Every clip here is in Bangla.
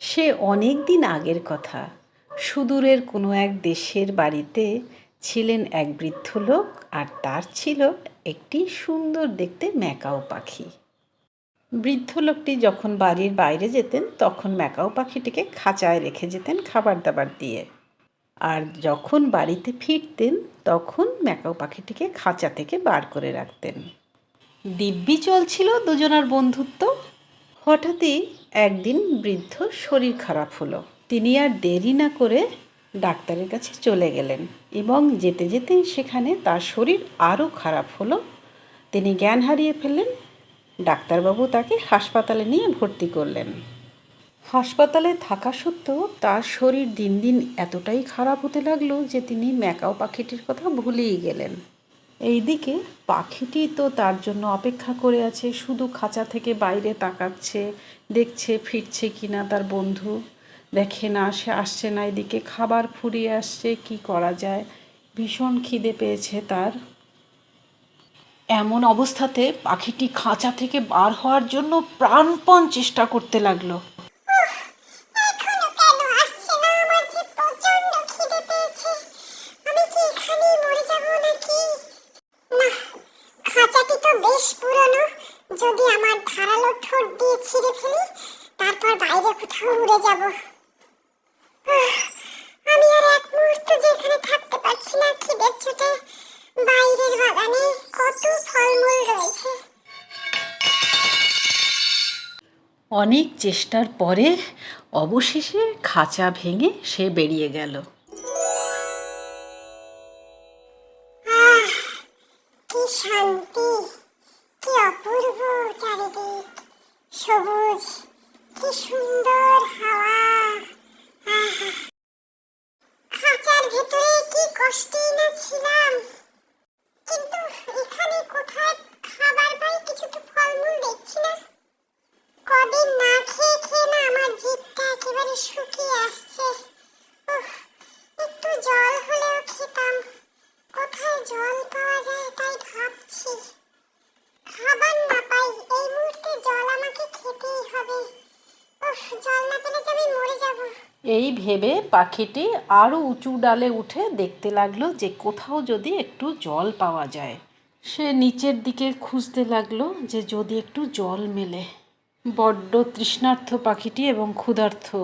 সে অনেক দিন আগের কথা। সুদূরের কোনো এক দেশের বাড়িতে ছিলেন এক বৃদ্ধ লোক আর তার ছিল একটি সুন্দর দেখতে ম্যাকাও পাখি। বৃদ্ধ লোকটি যখন বাড়ির বাইরে যেতেন, তখন ম্যাকাও পাখিটিকে খাঁচায় রেখে যেতেন খাবার দাবার দিয়ে। আর যখন বাড়িতে ফিরতেন, তখন ম্যাকাও পাখিটিকে খাঁচা থেকে বার করে রাখতেন। দিব্যি চলছিল দুজনার বন্ধুত্ব। হঠাৎই একদিন বৃদ্ধ শরীর খারাপ হলো। তিনি আর দেরি না করে ডাক্তারের কাছে চলে গেলেন এবং যেতে যেতে সেখানে তার শরীর আরও খারাপ হলো। তিনি জ্ঞান হারিয়ে ফেললেন। ডাক্তারবাবু তাকে হাসপাতালে নিয়ে ভর্তি করলেন। হাসপাতালে থাকা সত্ত্বেও তার শরীর দিন দিন এতটাই খারাপ হতে লাগল যে তিনি ম্যাকাও পাখিটির কথা ভুলেই গেলেন। এইদিকে পাখিটি তো তার জন্য অপেক্ষা করে আছে, শুধু খাঁচা থেকে বাইরে তাকাচ্ছে, দেখছে ফিরছে কিনা তার বন্ধু। দেখে না, সে আসছে না এদিকে, খাবার ফুরিয়ে আসছে, কি করা যায়? ভীষণ খিদে পেয়েছে তার। এমন অবস্থাতে পাখিটি খাঁচা থেকে বার হওয়ার জন্য প্রাণপণ চেষ্টা করতে লাগল। যদি আমার ধারালো ঠোঁট দিয়ে ছিঁড়ে ফেলি, তারপর বাইরে কোথাও উড়ে যাব। আমি আর এক মুহূর্ত যে এখানে থাকতে পারছি না, খিদের চোটে বাইরের বাগানে কত ফলমূল রয়েছে। অনেক চেষ্টার পরে অবশেষে খাঁচা ভেঙে সে বেরিয়ে গেল। সবুজ, কি সুন্দর হাওয়া। খাঁচার ভেতরে কি কষ্টেই না ছিলাম। কিন্তু এখানে কোথায় খাবার পাই কিছু তো ফলমূল দেখছি না। কদিন না খেয়ে খেয়ে না আমার জিভটা একেবারে শুকিয়ে আসছে। একটু জল হলেও খেতাম। কোথায় জল পাওয়া যায় তাই ভাবছি। খাবার না পাই, এই মুহূর্তে জল আমাকে খেতেই হবে। জল না পেলে আমি মরে যাব। এই ভেবে পাখিটি আরও উঁচু ডালে উঠে দেখতে লাগল যে কোথাও যদি একটু জল পাওয়া যায়। সে নিচের দিকে খুঁজতে লাগল যে যদি একটু জল মেলে। বড্ড তৃষ্ণার্থ পাখিটি এবং ক্ষুধার্থ।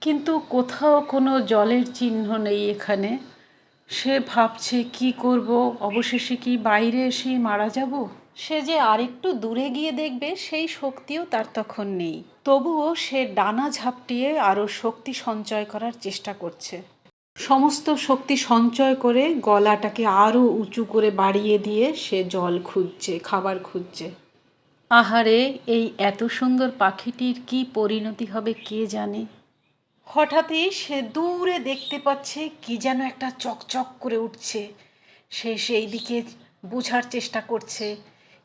কিন্তু কোথাও কোনো জলের চিহ্ন নেই এখানে। সে ভাবছে কি করব? অবশেষে কি বাইরে এসেই মারা যাব? সে যে আরেকটু দূরে গিয়ে দেখবে, সেই শক্তিও তার তখন নেই। তবুও সে ডানা ঝাপটিয়ে আরও শক্তি সঞ্চয় করার চেষ্টা করছে। সমস্ত শক্তি সঞ্চয় করে গলাটাকে আরও উঁচু করে বাড়িয়ে দিয়ে সে জল খুঁজছে, খাবার খুঁজছে। আহারে, এই এত সুন্দর পাখিটির কি পরিণতি হবে কে জানে? হঠাৎই সে দূরে দেখতে পাচ্ছে কি যেন একটা চকচক করে উঠছে। সে সেই দিকে বোঝার চেষ্টা করছে।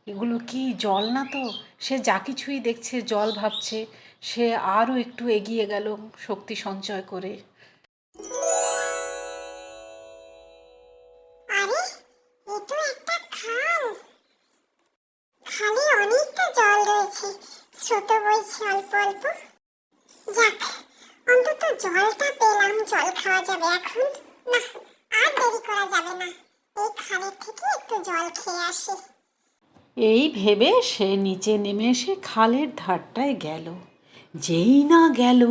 এগুলো কি জল না তো? সে যা কিছুই দেখছে, জল ভাবছে। সে আরও একটু এগিয়ে গেল শক্তি সঞ্চয় করে। অনেকটা জল রয়েছে। স্রোত বইছে অল্প অল্প। যাক অন্তত জলটা পেলাম জল খাওয়া যাবে এখন? না আর দেরি করা যাবে না। এই খালের থেকে একটু জল খেয়ে আসি। এই ভেবে সে নিচে নেমে এসে খালের ধারটায় গেল। যেই না গেল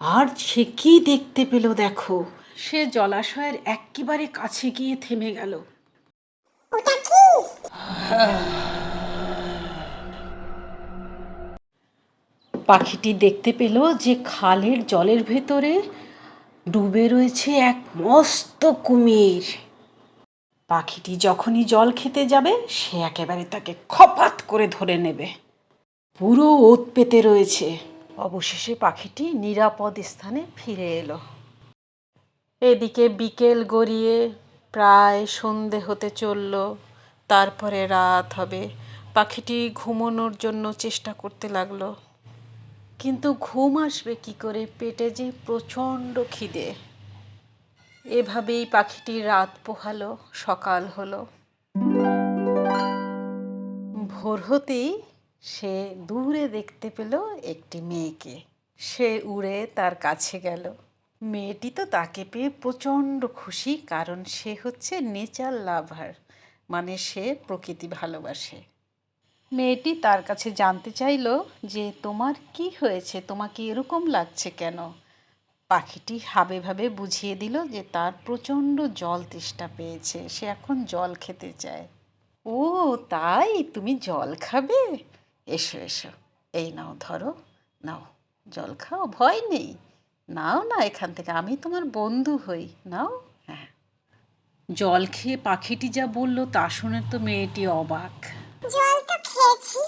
আর সে কি দেখতে পেল দেখো? সে জলাশয়ের একেবারে কাছে গিয়ে থেমে গেল। ওটা কি? পাখিটি দেখতে পেল যে খালের জলের ভেতরে ডুবে রয়েছে এক মস্ত কুমির। পাখিটি যখনই জল খেতে যাবে, সে একেবারে তাকে খপাত করে ধরে নেবে। পুরো ওত পেতে রয়েছে। অবশেষে পাখিটি নিরাপদ স্থানে ফিরে এলো। এদিকে বিকেল গড়িয়ে প্রায় সন্ধে হতে চলল। তারপরে রাত হবে। পাখিটি ঘুমানোর জন্য চেষ্টা করতে লাগল। কিন্তু ঘুম আসবে কি করে? পেটে যে প্রচণ্ড খিদে। এভাবেই পাখিটি রাত পোহালো, সকাল হলো। ভোর হতেই সে দূরে দেখতে পেল একটি মেয়েকে। সে উড়ে তার কাছে গেল। মেয়েটি তো তাকে পেয়ে প্রচণ্ড খুশি, কারণ সে হচ্ছে নেচার লাভার মানে সে প্রকৃতি ভালোবাসে। মেয়েটি তার কাছে জানতে চাইল যে তোমার কি হয়েছে? তোমাকে এরকম লাগছে কেন? পাখিটি হাবে ভাবে বুঝিয়ে দিল যে তার প্রচণ্ড জল তেষ্টা পেয়েছে। সে এখন জল খেতে চায়। ও, তাই? তুমি জল খাবে? এসো এসো। এই নাও, ধরো। নাও, জল খাও, ভয় নেই। নাও না এখান থেকে, আমি তোমার বন্ধু হই। নাও। হ্যাঁ। জল খেয়ে পাখিটি যা বলল তা শুনে তো মেয়েটি অবাক। জল তো খেয়েছি।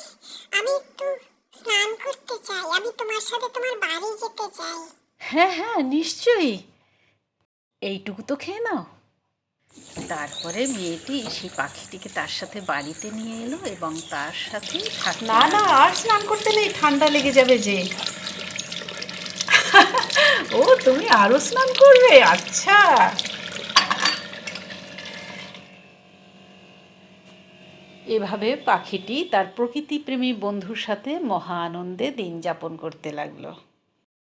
আমি একটু স্নান করতে চাই। আমি তোমার সাথে তোমার বাড়ি যেতে চাই। হ্যাঁ হ্যাঁ নিশ্চয়ই। এইটুকু তো খেয়ে নাও। তারপরে মেয়েটি সেই পাখিটিকে তার সাথে বাড়িতে নিয়ে এলো এবং তার সাথে না না আর স্নান করতে নেই ঠান্ডা লেগে যাবে যে। ও তুমি আরও স্নান করবে আচ্ছা। এভাবে পাখিটি তার প্রকৃতিপ্রেমী বন্ধুর সাথে মহা আনন্দে দিন যাপন করতে লাগল।